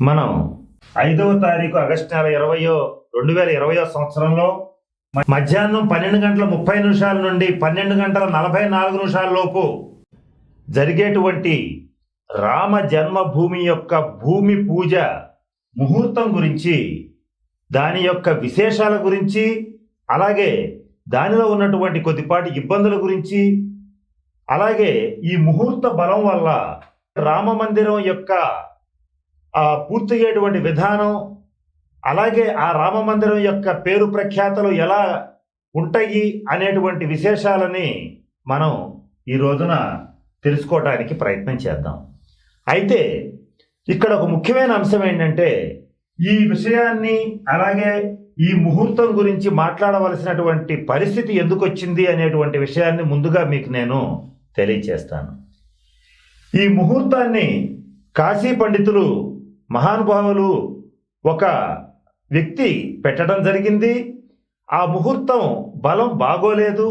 మనం ఐదవ తారీఖు ఆగస్టు నెల ఇరవయో రెండు వేల ఇరవయో సంవత్సరంలో మధ్యాహ్నం పన్నెండు గంటల ముప్పై నిమిషాల నుండి పన్నెండు గంటల నలభై నాలుగు నిమిషాల లోపు జరిగేటువంటి రామ జన్మభూమి యొక్క భూమి పూజ ముహూర్తం గురించి దాని యొక్క విశేషాల గురించి అలాగే దానిలో ఉన్నటువంటి కొద్దిపాటి ఇబ్బందుల గురించి అలాగే ఈ ముహూర్త బలం వల్ల రామ మందిరం యొక్క పూర్తయ్యేటువంటి విధానం అలాగే ఆ రామ మందిరం యొక్క పేరు ప్రఖ్యాతలు ఎలా ఉంటాయి అనేటువంటి విశేషాలని మనం ఈ రోజున తెలుసుకోవడానికి ప్రయత్నం చేద్దాం. అయితే ఇక్కడ ఒక ముఖ్యమైన అంశం ఏంటంటే ఈ విషయాన్ని అలాగే ఈ ముహూర్తం గురించి మాట్లాడవలసినటువంటి పరిస్థితి ఎందుకు వచ్చింది అనేటువంటి విషయాన్ని ముందుగా మీకు నేను తెలియచేస్తాను. ఈ ముహూర్తాన్ని కాశీ పండితులు మహానుభావులు ఒక వ్యక్తి పెట్టడం జరిగింది. ఆ ముహూర్తం బలం బాగోలేదు.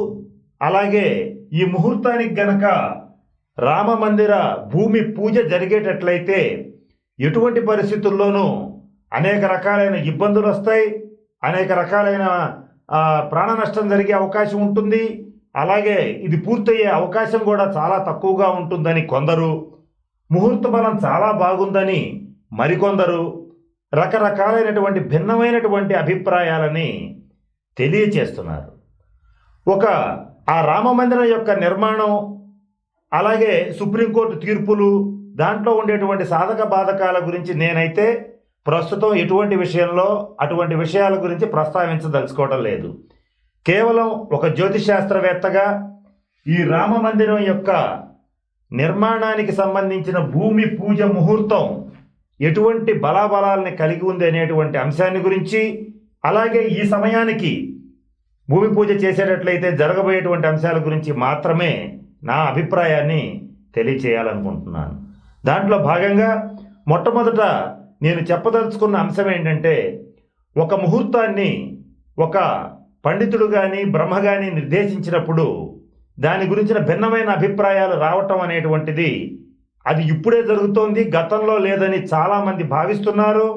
అలాగే ఈ ముహూర్తానికి గనక రామ మందిర భూమి పూజ జరిగేటట్లయితే ఎటువంటి పరిస్థితుల్లోనూ అనేక రకాలైన ఇబ్బందులు వస్తాయి. అనేక రకాలైన ప్రాణ నష్టం జరిగే అవకాశం ఉంటుంది. అలాగే ఇది పూర్తయ్యే అవకాశం కూడా చాలా తక్కువగా ఉంటుందని కొందరు. ముహూర్త బలం చాలా బాగుందని మరికొందరు రకరకాలైనటువంటి భిన్నమైనటువంటి అభిప్రాయాలని తెలియచేస్తున్నారు. ఒక ఆ రామ మందిరం యొక్క నిర్మాణం అలాగే సుప్రీంకోర్టు తీర్పులు దాంట్లో ఉండేటువంటి సాధక బాధకాల గురించి నేనైతే ప్రస్తుతం ఎటువంటి విషయంలో అటువంటి విషయాల గురించి ప్రస్తావించదలుచుకోవడం లేదు. కేవలం ఒక జ్యోతిశాస్త్రవేత్తగా ఈ రామ మందిరం యొక్క నిర్మాణానికి సంబంధించిన భూమి పూజ ముహూర్తం ఎటువంటి బలాబలాల్ని కలిగి ఉంది అనేటువంటి అంశాన్ని గురించి అలాగే ఈ సమయానికి భూమి పూజ చేసేటట్లయితే జరగబోయేటువంటి అంశాల గురించి మాత్రమే నా అభిప్రాయాన్ని తెలియచేయాలనుకుంటున్నాను. దాంట్లో భాగంగా మొట్టమొదట నేను చెప్పదలుచుకున్న అంశం ఏంటంటే ఒక ముహూర్తాన్ని ఒక పండితుడు కానీ బ్రహ్మ కానీ నిర్దేశించినప్పుడు దాని గురించిన భిన్నమైన అభిప్రాయాలు రావటం అనేటువంటిది అది ఇప్పుడే జరుగుతోంది గతంలో లేదని చాలామంది భావిస్తున్నారు.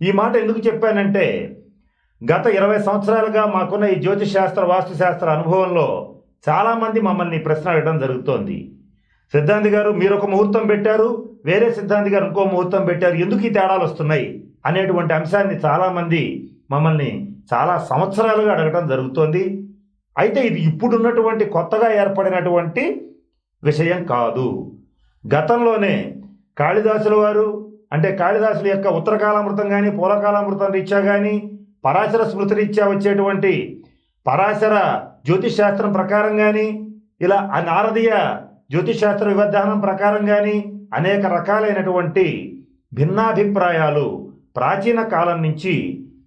ఈ మాట ఎందుకు చెప్పానంటే గత ఇరవై సంవత్సరాలుగా మాకున్న ఈ జ్యోతిశాస్త్ర వాస్తుశాస్త్ర అనుభవంలో చాలామంది మమ్మల్ని ప్రశ్న అడగడం జరుగుతోంది. సిద్ధాంతి గారు మీరు ఒక ముహూర్తం పెట్టారు వేరే సిద్ధాంతి గారు ఇంకో ముహూర్తం పెట్టారు ఎందుకు ఈ తేడాలు వస్తున్నాయి అనేటువంటి అంశాన్ని చాలామంది మమ్మల్ని చాలా సంవత్సరాలుగా అడగటం జరుగుతోంది. అయితే ఇది ఇప్పుడున్నటువంటి కొత్తగా ఏర్పడినటువంటి విషయం కాదు. గతంలోనే కాళిదాసుల వారు అంటే కాళిదాసుల యొక్క ఉత్తరకాలామృతం కానీ పూలకాలామృతం రీత్యా కానీ పరాశర స్మృతి రీత్యా వచ్చేటువంటి పరాశర జ్యోతిష్ శాస్త్రం ప్రకారం కానీ ఇలా నారదీయ జ్యోతిష్ శాస్త్ర వివధానం ప్రకారం కానీ అనేక రకాలైనటువంటి భిన్నాభిప్రాయాలు ప్రాచీన కాలం నుంచి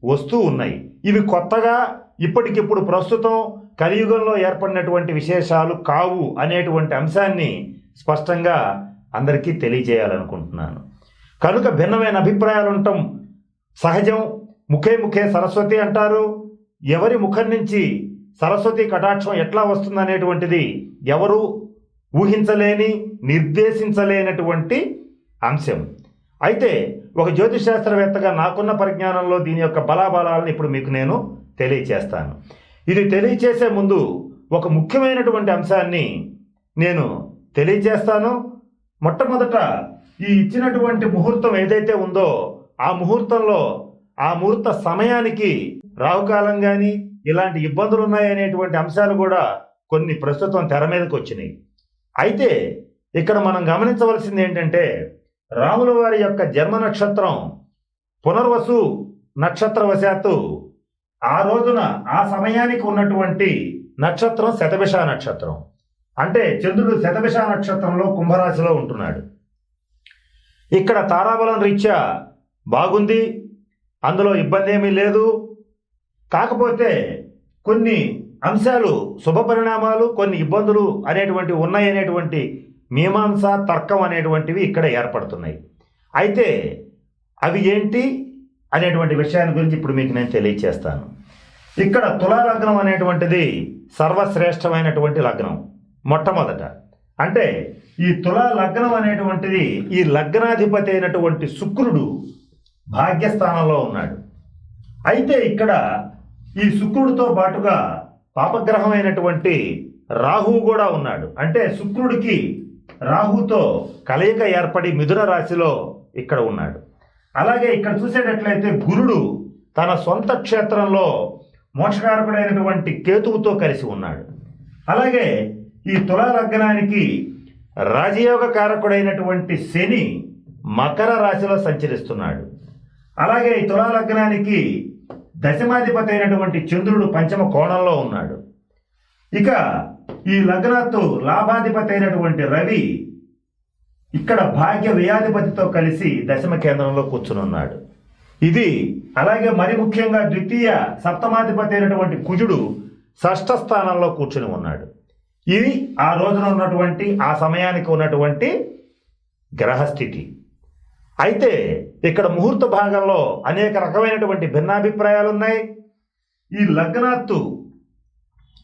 వస్తూ ఉన్నాయి. ఇవి కొత్తగా ఇప్పటికిప్పుడు ప్రస్తుతం కలియుగంలో ఏర్పడినటువంటి విశేషాలు కావు అనేటువంటి అంశాన్ని స్పష్టంగా అందరికీ తెలియజేయాలనుకుంటున్నాను. కనుక భిన్నమైన అభిప్రాయాలు ఉండటం సహజం. ముఖే ముఖే సరస్వతి అంటారు. ఎవరి ముఖం నుంచి సరస్వతి కటాక్షం ఎట్లా వస్తుందనేటువంటిది ఎవరు ఊహించలేని నిర్దేశించలేనటువంటి అంశం. అయితే ఒక జ్యోతిష్ శాస్త్రవేత్తగా నాకున్న పరిజ్ఞానంలో దీని యొక్క బలాబలాలను ఇప్పుడు మీకు నేను తెలియచేస్తాను. ఇది తెలియచేసే ముందు ఒక ముఖ్యమైనటువంటి అంశాన్ని నేను తెలియజేస్తాను. మొట్టమొదట ఈ ఇచ్చినటువంటి ముహూర్తం ఏదైతే ఉందో ఆ ముహూర్తంలో ఆ ముహూర్త సమయానికి రాహుకాలం కానీ ఇలాంటి ఇబ్బందులు ఉన్నాయనేటువంటి అంశాలు కూడా కొన్ని ప్రస్తుతం తెర మీదకి వచ్చినాయి. అయితే ఇక్కడ మనం గమనించవలసింది ఏంటంటే రాముల వారి యొక్క జన్మ నక్షత్రం పునర్వసు నక్షత్రవశాత్తు ఆ రోజున ఆ సమయానికి ఉన్నటువంటి నక్షత్రం శతభిష నక్షత్రం. అంటే చంద్రుడు శతభిష నక్షత్రంలో కుంభరాశిలో ఉంటున్నాడు. ఇక్కడ తారాబలం రీత్యా బాగుంది అందులో ఇబ్బంది ఏమీ లేదు. కాకపోతే కొన్ని అంశాలు శుభ పరిణామాలు కొన్ని ఇబ్బందులు అనేటువంటి ఉన్నాయి అనేటువంటి మీమాంస తర్కం అనేటువంటివి ఇక్కడ ఏర్పడుతున్నాయి. అయితే అవి ఏంటి అనేటువంటి విషయాన్ని గురించి ఇప్పుడు మీకు నేను తెలియచేస్తాను. ఇక్కడ తులాలగ్నం అనేటువంటిది సర్వశ్రేష్టమైనటువంటి లగ్నం. మొట్టమొదట. అంటే ఈ తులా లగ్నం అనేటువంటిది ఈ లగ్నాధిపతి అయినటువంటి శుక్రుడు భాగ్యస్థానంలో ఉన్నాడు. అయితే ఇక్కడ ఈ శుక్రుడితో పాటుగా పాపగ్రహమైనటువంటి రాహువు కూడా ఉన్నాడు. అంటే శుక్రుడికి రాహుతో కలయిక ఏర్పడి మిథున రాశిలో ఇక్కడ ఉన్నాడు. అలాగే ఇక్కడ చూసేటట్లయితే గురుడు తన సొంత క్షేత్రంలో మోక్షకారకుడైనటువంటి కేతువుతో కలిసి ఉన్నాడు. అలాగే ఈ తులా లగ్నానికి రాజయోగ కారకుడైనటువంటి శని మకర రాశిలో సంచరిస్తున్నాడు. అలాగే ఈ తులా లగ్నానికి దశమాధిపతి అయినటువంటి చంద్రుడు పంచమ కోణంలో ఉన్నాడు. ఇక ఈ లగ్నాత్తు లాభాధిపతి అయినటువంటి రవి ఇక్కడ భాగ్య వ్యయాధిపతితో కలిసి దశమ కేంద్రంలో కూర్చుని ఉన్నాడు ఇది అలాగే మరి ముఖ్యంగా ద్వితీయ సప్తమాధిపతి అయినటువంటి కుజుడు షష్ఠ స్థానంలో కూర్చుని ఉన్నాడు. ఇది ఆ రోజున ఉన్నటువంటి ఆ సమయానికి ఉన్నటువంటి గ్రహస్థితి. అయితే ఇక్కడ ముహూర్త భాగంలో అనేక రకమైనటువంటి భిన్నాభిప్రాయాలు ఉన్నాయి ఈ లగ్నాత్తు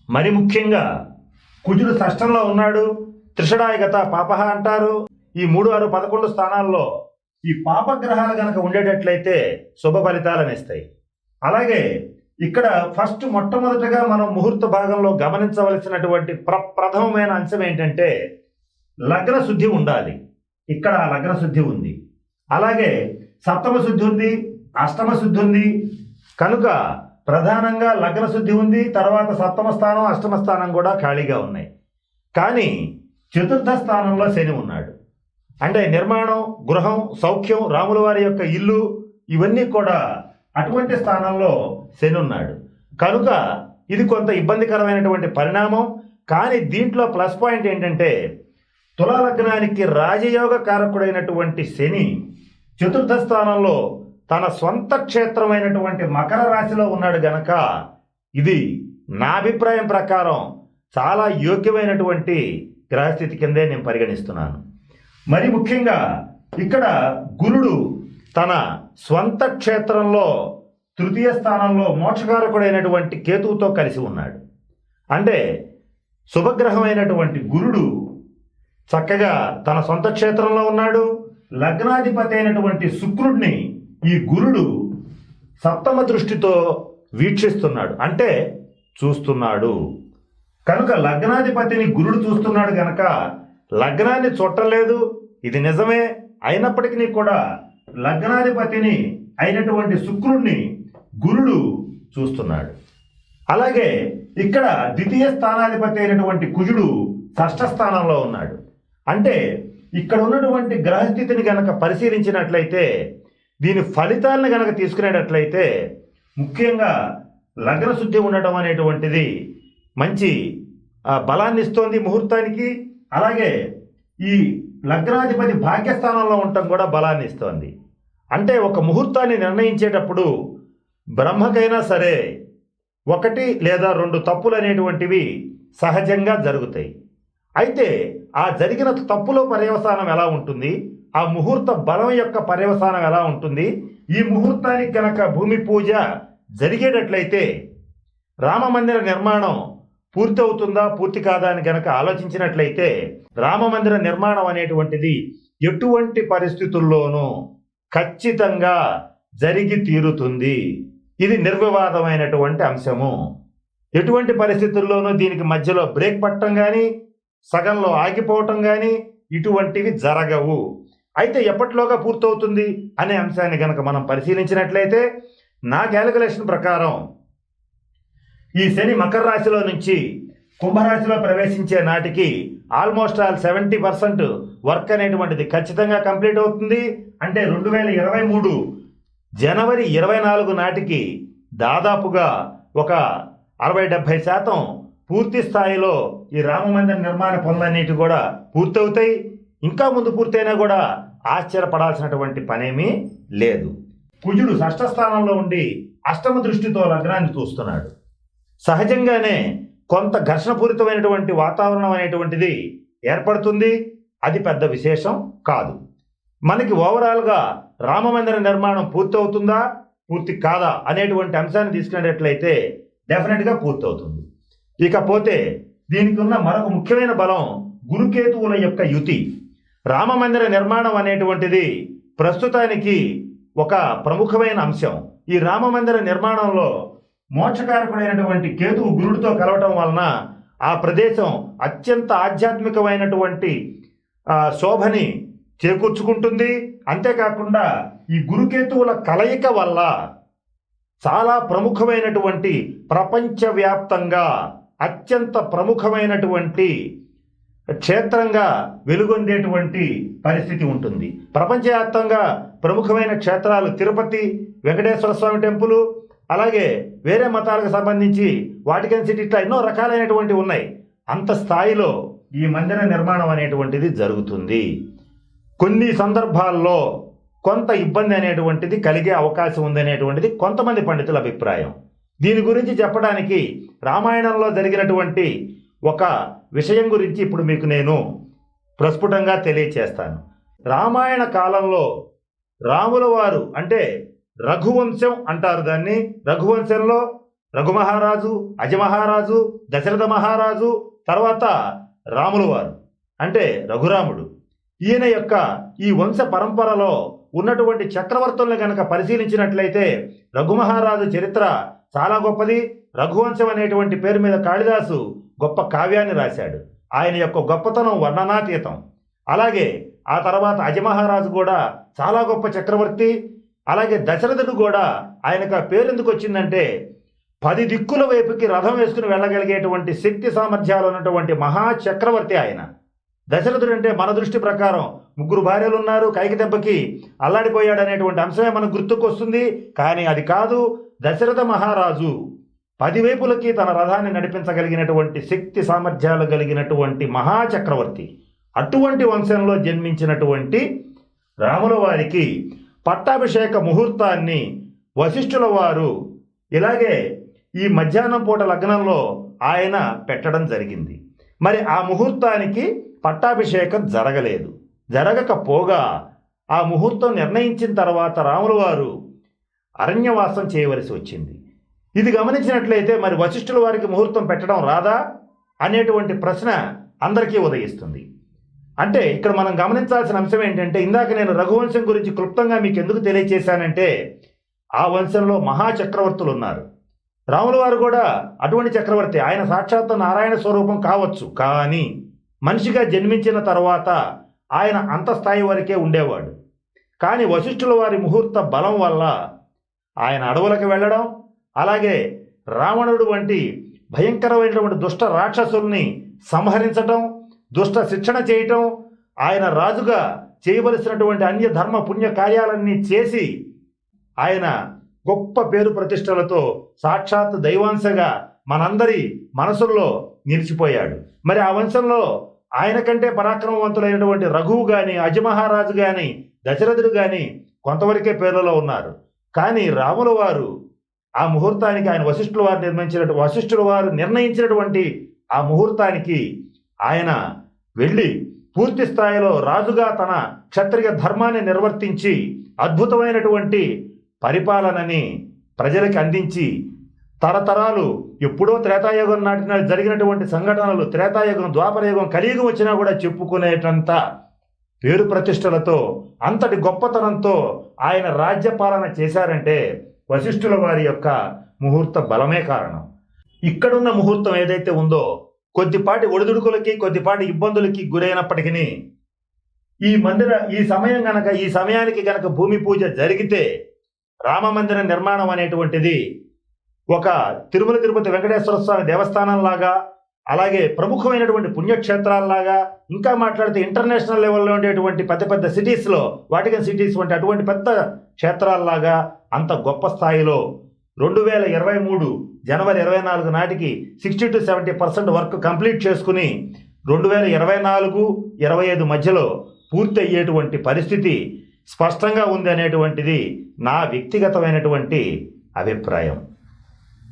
మరి ముఖ్యంగా కుజుడు షష్టంలో ఉన్నాడు త్రిషడాయగత పాపహ అంటారు. ఈ మూడు ఆరు పదకొండు స్థానాల్లో ఈ పాపగ్రహాలు గనక ఉండేటట్లయితే శుభ ఫలితాలను ఇస్తాయి అలాగే ఇక్కడ ఫస్ట్ మొట్టమొదటగా మనం ముహూర్త భాగంలో గమనించవలసినటువంటి ప్ర ప్రథమమైన అంశం ఏంటంటే లగ్న శుద్ధి ఉండాలి. ఇక్కడ ఆ లగ్న శుద్ధి ఉంది. అలాగే సప్తమ శుద్ధి ఉంది అష్టమ శుద్ధి ఉంది. కనుక ప్రధానంగా లగ్న శుద్ధి ఉంది తర్వాత సప్తమ స్థానం అష్టమ స్థానం కూడా ఖాళీగా ఉన్నాయి. కానీ చతుర్థ స్థానంలో శని ఉన్నాడు. అంటే నిర్మాణం గృహం సౌఖ్యం రాముల వారి యొక్క ఇల్లు ఇవన్నీ కూడా అటువంటి స్థానంలో శని ఉన్నాడు కనుక ఇది కొంత ఇబ్బందికరమైనటువంటి పరిణామం. కానీ దీంట్లో ప్లస్ పాయింట్ ఏంటంటే తులాలగ్నానికి రాజయోగ కారకుడైనటువంటి శని చతుర్థ స్థానంలో తన సొంత క్షేత్రమైనటువంటి మకర రాశిలో ఉన్నాడు గనక ఇది నా అభిప్రాయం ప్రకారం చాలా యోగ్యమైనటువంటి గ్రహస్థితి కిందే నేను పరిగణిస్తున్నాను. మరి ముఖ్యంగా ఇక్కడ గురుడు తన స్వంత క్షేత్రంలో తృతీయ స్థానంలో మోక్షకారకుడైనటువంటి కేతువుతో కలిసి ఉన్నాడు. అంటే శుభగ్రహమైనటువంటి గురుడు చక్కగా తన సొంత క్షేత్రంలో ఉన్నాడు. లగ్నాధిపతి అయినటువంటి శుక్రుడిని ఈ గురుడు సప్తమ దృష్టితో వీక్షిస్తున్నాడు. అంటే చూస్తున్నాడు. కనుక లగ్నాధిపతిని గురుడు చూస్తున్నాడు గనక లగ్నాన్ని చుట్టలేదు ఇది నిజమే. అయినప్పటికీ కూడా లగ్నాధిపతిని అయినటువంటి శుక్రుడిని గురుడు చూస్తున్నాడు. అలాగే ఇక్కడ ద్వితీయ స్థానాధిపతి అయినటువంటి కుజుడు షష్ట స్థానంలో ఉన్నాడు. అంటే ఇక్కడ ఉన్నటువంటి గ్రహస్థితిని గనక పరిశీలించినట్లయితే దీని ఫలితాలను గనక తీసుకునేటట్లయితే ముఖ్యంగా లగ్న శుద్ధి ఉండటం అనేటువంటిది మంచి బలాన్ని ఇస్తోంది ముహూర్తానికి. అలాగే ఈ లగ్నాధిపతి భాగ్యస్థానంలో ఉండటం కూడా బలాన్ని ఇస్తోంది. అంటే ఒక ముహూర్తాన్ని నిర్ణయించేటప్పుడు బ్రహ్మకైనా సరే ఒకటి లేదా రెండు తప్పులు అనేటువంటివి సహజంగా జరుగుతాయి. అయితే ఆ జరిగిన తప్పులో పర్యవసానం ఎలా ఉంటుంది? ఆ ముహూర్త బలం యొక్క పర్యవసానం ఎలా ఉంటుంది? ఈ ముహూర్తానికి కనుక భూమి పూజ జరిగేటట్లయితే రామ మందిర నిర్మాణం పూర్తి అవుతుందా పూర్తి కాదా అని కనుక ఆలోచించినట్లయితే రామ మందిర నిర్మాణం అనేటువంటిది ఎటువంటి పరిస్థితుల్లోనూ ఖచ్చితంగా జరిగి తీరుతుంది. ఇది నిర్వివాదమైనటువంటి అంశము. ఎటువంటి పరిస్థితుల్లోనూ దీనికి మధ్యలో బ్రేక్ పట్టడం కానీ సగంలో ఆగిపోవటం కానీ ఇటువంటివి జరగవు. అయితే ఎప్పటిలోగా పూర్తవుతుంది అనే అంశాన్ని గనక మనం పరిశీలించినట్లయితే నా క్యాలిక్యులేషన్ ప్రకారం ఈ శని మకర రాశిలో నుంచి కుంభరాశిలో ప్రవేశించే నాటికి almost all seventy percent work అనేటువంటిది ఖచ్చితంగా కంప్లీట్ అవుతుంది. అంటే రెండు వేల ఇరవై మూడు జనవరి ఇరవై నాలుగు నాటికి దాదాపుగా ఒక అరవై డెబ్భై శాతం పూర్తి స్థాయిలో ఈ రామ మందిర నిర్మాణ పనులన్నిటి కూడా పూర్తవుతాయి. ఇంకా ముందు పూర్తయినా కూడా ఆశ్చర్యపడాల్సినటువంటి పనేమీ లేదు. కుజుడు షష్ఠ స్థానంలో ఉండి అష్టమ దృష్టితో లగ్నాన్ని చూస్తున్నాడు. సహజంగానే కొంత ఘర్షణపూరితమైనటువంటి వాతావరణం అనేటువంటిది ఏర్పడుతుంది. అది పెద్ద విశేషం కాదు. మనకి ఓవరాల్గా రామమందిర నిర్మాణం పూర్తవుతుందా? పూర్తి కాదా? అనేటువంటి అంశాన్ని తీసుకునేటట్లయితే డెఫినెట్గా పూర్తవుతుంది. ఇకపోతే దీనికి ఉన్న మరొక ముఖ్యమైన బలం గురుకేతువుల యొక్క యుతి. రామమందిర నిర్మాణం అనేటువంటిది ప్రస్తుతానికి ఒక ప్రముఖమైన అంశం. ఈ రామమందిర నిర్మాణంలో మోక్షకారకుడైనటువంటి కేతువు గురుడితో కలవటం వలన ఆ ప్రదేశం అత్యంత ఆధ్యాత్మికమైనటువంటి శోభని చేకూర్చుకుంటుంది. అంతేకాకుండా ఈ గురుకేతువుల కలయిక వల్ల చాలా ప్రముఖమైనటువంటి ప్రపంచవ్యాప్తంగా అత్యంత ప్రముఖమైనటువంటి క్షేత్రంగా వెలుగొందేటువంటి పరిస్థితి ఉంటుంది. ప్రపంచవ్యాప్తంగా ప్రముఖమైన క్షేత్రాలు తిరుపతి వెంకటేశ్వర స్వామి టెంపులు అలాగే వేరే మతాలకు సంబంధించి వాటికన్ సిటీ ఇట్లా ఎన్నో రకాలైనటువంటి ఉన్నాయి. అంత స్థాయిలో ఈ మందిర నిర్మాణం అనేటువంటిది జరుగుతుంది. కొన్ని సందర్భాల్లో కొంత ఇబ్బంది అనేటువంటిది కలిగే అవకాశం ఉందనేటువంటిది కొంతమంది పండితుల అభిప్రాయం. దీని గురించి చెప్పడానికి రామాయణంలో జరిగినటువంటి ఒక విషయం గురించి ఇప్పుడు మీకు నేను ప్రస్ఫుటంగా తెలియచేస్తాను. రామాయణ కాలంలో రాముల వారు అంటే రఘువంశం అంటారు దాన్ని. రఘువంశంలో రఘుమహారాజు అజమహారాజు దశరథ మహారాజు తర్వాత రాముల వారు. అంటే రఘురాముడు. ఈయన యొక్క ఈ వంశ పరంపరలో ఉన్నటువంటి చక్రవర్తుల్ని గనక పరిశీలించినట్లయితే రఘుమహారాజు చరిత్ర చాలా గొప్పది. రఘువంశం అనేటువంటి పేరు మీద కాళిదాసు గొప్ప కావ్యాన్ని రాశాడు. ఆయన యొక్క గొప్పతనం వర్ణనాతీతం. అలాగే ఆ తర్వాత అజమహారాజు కూడా చాలా గొప్ప చక్రవర్తి. అలాగే దశరథుడు కూడా ఆయనకు ఆ పేరు ఎందుకు వచ్చిందంటే పది దిక్కుల వైపుకి రథం వేసుకుని వెళ్ళగలిగేటువంటి శక్తి సామర్థ్యాలు ఉన్నటువంటి మహా చక్రవర్తి ఆయన. దశరథుడు అంటే మన దృష్టి ప్రకారం ముగ్గురు భార్యలు ఉన్నారు కైకి దెబ్బకి అల్లాడిపోయాడు అనేటువంటి అంశమే మనకు గుర్తుకొస్తుంది. కానీ అది కాదు దశరథ మహారాజు పదివైపులకి తన రథాన్ని నడిపించగలిగినటువంటి శక్తి సామర్థ్యాలు కలిగినటువంటి మహాచక్రవర్తి. అటువంటి వంశంలో జన్మించినటువంటి రాముల వారికి పట్టాభిషేక ముహూర్తాన్ని వశిష్ఠుల వారు ఇలాగే ఈ మధ్యాహ్నం పూట లగ్నంలో ఆయన పెట్టడం జరిగింది. మరి ఆ ముహూర్తానికి పట్టాభిషేకం జరగలేదు. జరగకపోగా ఆ ముహూర్తం నిర్ణయించిన తర్వాత రాములు వారు అరణ్యవాసం చేయవలసి వచ్చింది. ఇది గమనించినట్లయితే మరి వశిష్ఠుల వారికి ముహూర్తం పెట్టడం రాదా అనేటువంటి ప్రశ్న అందరికీ ఉదయిస్తుంది. అంటే ఇక్కడ మనం గమనించాల్సిన అంశం ఏంటంటే ఇందాక నేను రఘువంశం గురించి క్లుప్తంగా మీకు ఎందుకు తెలియచేశానంటే ఆ వంశంలో మహాచక్రవర్తులు ఉన్నారు. రాముల వారు కూడా అటువంటి చక్రవర్తి. ఆయన సాక్షాత్తు నారాయణ స్వరూపం కావచ్చు. కానీ మనిషిగా జన్మించిన తర్వాత ఆయన అంతస్థాయి వరకే ఉండేవాడు. కానీ వశిష్ఠుల వారి ముహూర్త బలం వల్ల ఆయన అడవులకు వెళ్ళడం అలాగే రావణుడు వంటి భయంకరమైనటువంటి దుష్ట రాక్షసుల్ని సంహరించటం దుష్ట శిక్షణ చేయటం ఆయన రాజుగా చేయవలసినటువంటి అన్య ధర్మ పుణ్య కార్యాలన్నీ చేసి ఆయన గొప్ప పేరు ప్రతిష్టలతో సాక్షాత్ దైవాంశగా మనందరి మనసుల్లో నిలిచిపోయాడు. మరి ఆ వంశంలో ఆయన కంటే పరాక్రమవంతులైనటువంటి రఘువు కానీ అజమహారాజు కానీ దశరథుడు కానీ కొంతవరకే పేర్లలో ఉన్నారు. కానీ రాముల వారు ఆ ముహూర్తానికి ఆయన వశిష్ఠుల వారు నిర్మించినట్టు వశిష్ఠుల వారు నిర్ణయించినటువంటి ఆ ముహూర్తానికి ఆయన వెళ్ళి పూర్తి స్థాయిలో రాజుగా తన క్షత్రియ ధర్మాన్ని నిర్వర్తించి అద్భుతమైనటువంటి పరిపాలనని ప్రజలకు అందించి తరతరాలు ఎప్పుడో త్రేతాయుగం నాటిన జరిగినటువంటి సంఘటనలు త్రేతాయుగం ద్వాపరయుగం కలియుగం వచ్చినా కూడా చెప్పుకునేటంత పేరు ప్రతిష్టలతో అంతటి గొప్పతనంతో ఆయన రాజ్యపాలన చేశారంటే వశిష్ఠుల వారి యొక్క ముహూర్త బలమే కారణం. ఇక్కడున్న ముహూర్తం ఏదైతే ఉందో కొద్దిపాటి ఒడిదుడుకులకి కొద్దిపాటి ఇబ్బందులకి గురైనప్పటికీ ఈ మందిర ఈ సమయం గనక ఈ సమయానికి గనక భూమి పూజ జరిగితే రామ మందిర నిర్మాణం అనేటువంటిది ఒక తిరుమల తిరుపతి వెంకటేశ్వర స్వామి దేవస్థానంలాగా అలాగే ప్రముఖమైనటువంటి పుణ్యక్షేత్రాల్లాగా ఇంకా మాట్లాడితే ఇంటర్నేషనల్ లెవెల్లో ఉండేటువంటి పెద్ద పెద్ద సిటీస్లో వాటికన్ సిటీస్ వంటి అటువంటి పెద్ద క్షేత్రాల్లాగా అంత గొప్ప స్థాయిలో రెండు వేల ఇరవై మూడు జనవరి ఇరవై నాలుగు నాటికి sixty to seventy percent work complete చేసుకుని రెండు వేల ఇరవై నాలుగు ఇరవై ఐదు మధ్యలో పూర్తి అయ్యేటువంటి పరిస్థితి స్పష్టంగా ఉంది అనేటువంటిది నా వ్యక్తిగతమైనటువంటి అభిప్రాయం.